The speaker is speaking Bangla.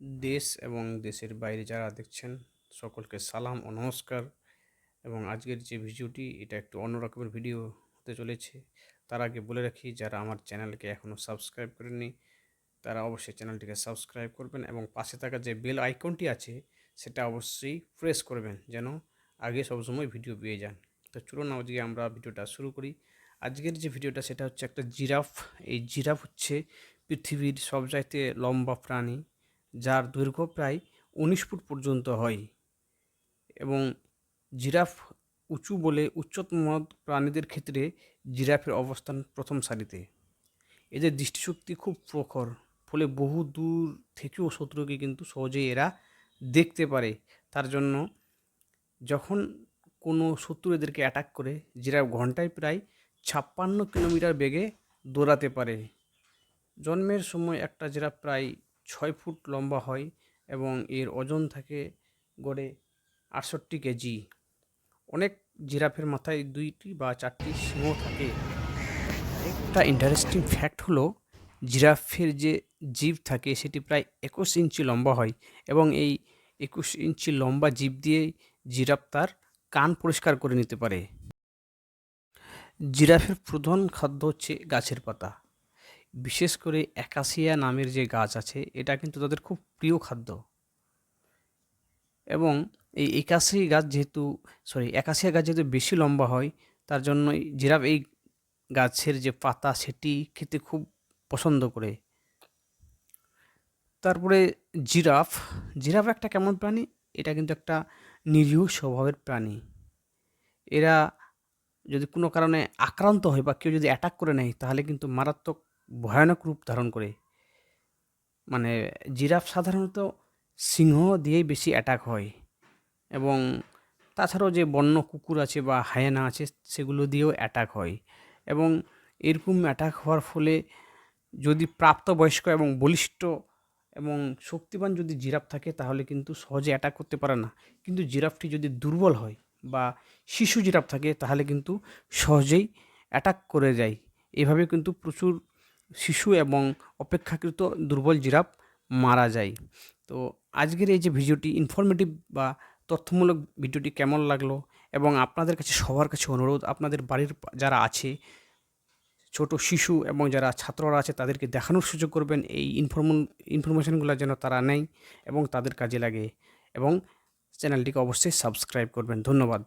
দেশ এবং দেশের বাইরে যারা দেখছেন, সকলকে সালাম ও নমস্কার। এবং আজকের যে ভিডিওটি, এটা একটু অন্য রকমের ভিডিও হতে চলেছে। তার আগে বলে রাখি, যারা আমার চ্যানেলকে এখনও সাবস্ক্রাইব করেনি তারা অবশ্যই চ্যানেলটিকে সাবস্ক্রাইব করবেন এবং পাশে থাকা যে বেল আইকনটি আছে, সেটা অবশ্যই প্রেস করবেন যেন আগে সবসময় ভিডিও পেয়ে যান। তো চলুন আজকে আমরা ভিডিওটা শুরু করি। আজকের যে ভিডিওটা, সেটা হচ্ছে একটা জিরাফ। এই জিরাফ হচ্ছে পৃথিবীর সবচাইতে লম্বা প্রাণী। যার দৈর্ঘ্য প্রায় উনিশ ফুট পর্যন্ত হয় এবং জিরাফ উঁচু বলে উচ্চতম প্রাণীদের ক্ষেত্রে জিরাফের অবস্থান প্রথম সারিতে। এদের দৃষ্টিশক্তি খুব প্রখর, ফলে বহু দূর থেকেও শত্রুকে কিন্তু সহজেই এরা দেখতে পারে। তার জন্য যখন কোনো শত্রু এদেরকে অ্যাটাক করে, জিরাফ ঘন্টায় প্রায় ছাপ্পান্ন কিলোমিটার বেগে দৌড়াতে পারে। জন্মের সময় একটা জিরাফ প্রায় ছয় ফুট লম্বা হয় এবং এর ওজন থাকে গড়ে আটষট্টি কেজি। অনেক জিরাফের মাথায় দুইটি বা চারটি সিংহ থাকে। একটা ইন্টারেস্টিং ফ্যাক্ট হলো, জিরাফের যে জিভ থাকে সেটি প্রায় একুশ ইঞ্চি লম্বা হয় এবং এই একুশ ইঞ্চি লম্বা জিভ দিয়েই জিরাফ তার কান পরিষ্কার করে নিতে পারে। জিরাফের প্রধান খাদ্য হচ্ছে গাছের পাতা। বিশেষ করে অ্যাকাসিয়া নামের যে গাছ আছে, এটা কিন্তু তাদের খুব প্রিয় খাদ্য। এবং এই একাশি গাছ যেহেতু সরি একাশিয়া গাছ যেহেতু বেশি লম্বা হয়, তার জন্যই জিরাফ এই গাছের যে পাতা, সেটি খেতে খুব পছন্দ করে। তারপরে জিরাফ জিরাফ একটা কেমন প্রাণী? এটা কিন্তু একটা নিরীহ স্বভাবের প্রাণী। এরা যদি কোনো কারণে আক্রান্ত হয় বা কেউ যদি অ্যাটাক করে নেয়, তাহলে কিন্তু মারাত্মক ভয়ানক রূপ ধারণ করে। মানে জিরাফ সাধারণত সিংহ দিয়েই বেশি অ্যাটাক হয় এবং তাছাড়াও যে বন্য কুকুর আছে বা হায়ানা আছে সেগুলো দিয়েও অ্যাটাক হয় এবং এরকম অ্যাটাক হওয়ার ফলে যদি প্রাপ্তবয়স্ক এবং বলিষ্ঠ এবং শক্তিবান যদি জিরাফ থাকে তাহলে কিন্তু সহজে অ্যাটাক করতে পারে না। কিন্তু জিরাফটি যদি দুর্বল হয় বা শিশু জিরাফ থাকে তাহলে কিন্তু সহজেই অ্যাটাক করে যায়। এভাবে কিন্তু প্রচুর শিশু এবং অপেক্ষাকৃত দুর্বল জিরাফ মারা যায়। তো আজকের এই যে ভিডিওটি ইনফরমেটিভ বা তথ্যমূলক ভিডিওটি কেমন লাগল এবং আপনাদের কাছে সবার কাছে অনুরোধ, আপনাদের বাড়ির যারা আছে, ছোট শিশু এবং যারা ছাত্ররা আছে, তাদেরকে দেখানোর সুযোগ করবেন। এই ইনফরম ইনফরমেশনগুলো যেন তারা নেয় এবং তাদের কাজে লাগে এবং চ্যানেলটিকে অবশ্যই সাবস্ক্রাইব করবেন। ধন্যবাদ।